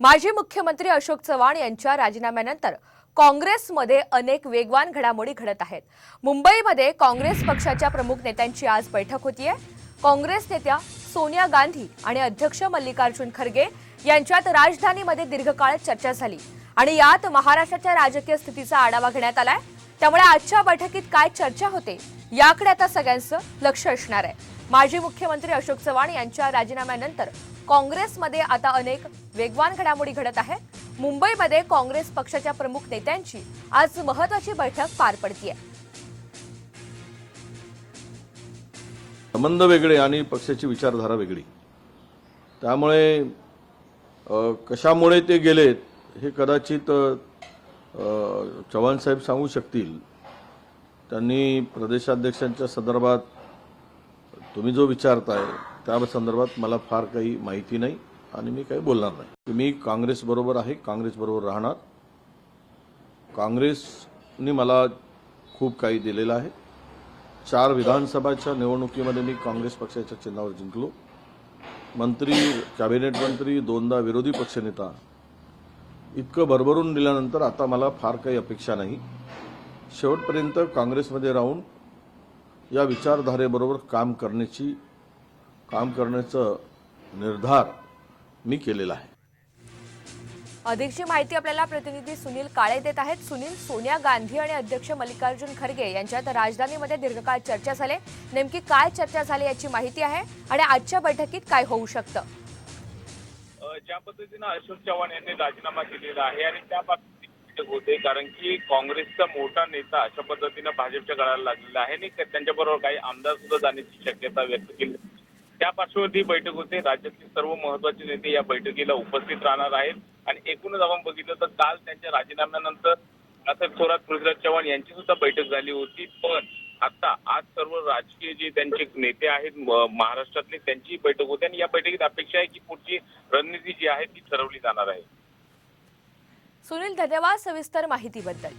माजी मुख्यमंत्री अशोक चव्हाण यांच्या राजीनाम्यानंतर काँग्रेसमध्ये अनेक वेगवान घडामोडी घडत आहेत. मुंबईमध्ये काँग्रेस पक्षाच्या प्रमुख नेत्यांची आज बैठक होतीये. काँग्रेस नेत्या सोनिया गांधी आणि अध्यक्ष मल्लिकार्जुन खरगे यांच्यात राजधानीमध्ये दीर्घकाळ चर्चा झाली. आणि यात महाराष्ट्राच्या राजकीय स्थितीचा आढावा घेण्यात आलाय. त्यामुळे आजच्या बैठकीत काय चर्चा होते याकडे आता सगळ्यांचं लक्ष असणार आहे. माजी मुख्यमंत्री अशोक चव्हाण यांच्या राजीनाम्यानंतर काँग्रेसमध्ये आता अनेक वेगवान घडामोडी घडत आहे मुंबईमध्ये काँग्रेस पक्षाच्या प्रमुख नेत्यांची आज महत्वाची बैठक पार पडतीये. संबंध वेगळे आणि पक्षाची विचारधारा वेगळी. त्यामुळे कशामुळे ते गेलेत हे कदाचित चव्हाण साहेब सांगू शकतील त्यांनी प्रदेशाध्यक्षांच्या संदर्भात तुम्ही जो विचारताय त्या संदर्भात मला फार काही माहिती नाही आणि मी काही बोलणार नाही. मी काँग्रेसबरोबर आहे काँग्रेसबरोबर राहणार. काँग्रेसने मला खूप काही दिलेलं आहे. चार विधानसभाच्या निवडणुकीमध्ये मी काँग्रेस पक्षाच्या चिन्हावर जिंकलो. मंत्री कॅबिनेट मंत्री दोनदा विरोधी पक्षनेता इतकं भरभरून दिल्यानंतर आता मला फार काही अपेक्षा नाही. शेवटपर्यंत काँग्रेसमध्ये राहून या विचारधारेबरोबर काम करण्याची काम करण्याचं निर्धार मी केलेला आहे. अधिकची माहिती आपल्याला प्रतिनिधी सुनील काळे देत आहेत. सुनील सोनिया गांधी आणि अध्यक्ष मल्लिकार्जुन खरगे यांच्यात राजधानीमध्ये दीर्घकाळ चर्चा झाली. नेमकी काय चर्चा झाली याची माहिती आहे आणि आजच्या बैठकीत काय होऊ शकतं? ज्या पद्धतीनं अशोक चव्हाण यांनी राजीनामा केलेला आहे आणि त्या बाबतीत होते कारण की काँग्रेसचा मोठा नेता अशा पद्धतीनं भाजपच्या गळाला लागलेला आहे आणि त्यांच्याबरोबर काही आमदार सुद्धा जाण्याची शक्यता व्यक्त केली. त्या पार्श्वभूमी बैठक होते. राज्यातील सर्व महत्त्वाचे नेते या बैठकीला उपस्थित राहणार आहेत. आणि एकूणच आपण बघितलं तर काल त्यांच्या राजीनाम्यानंतर असं थोरात पृथ्वीराज चव्हाण यांची सुद्धा बैठक झाली होती. पण आता आज सर्व राजकीय जे त्यांचे नेते आहेत महाराष्ट्रातले त्यांची बैठक होते आणि या बैठकीत अपेक्षा आहे की पुढची रणनीती जी आहे ती ठरवली जाणार आहे. सुनील धन्यवाद सविस्तर माहितीबद्दल.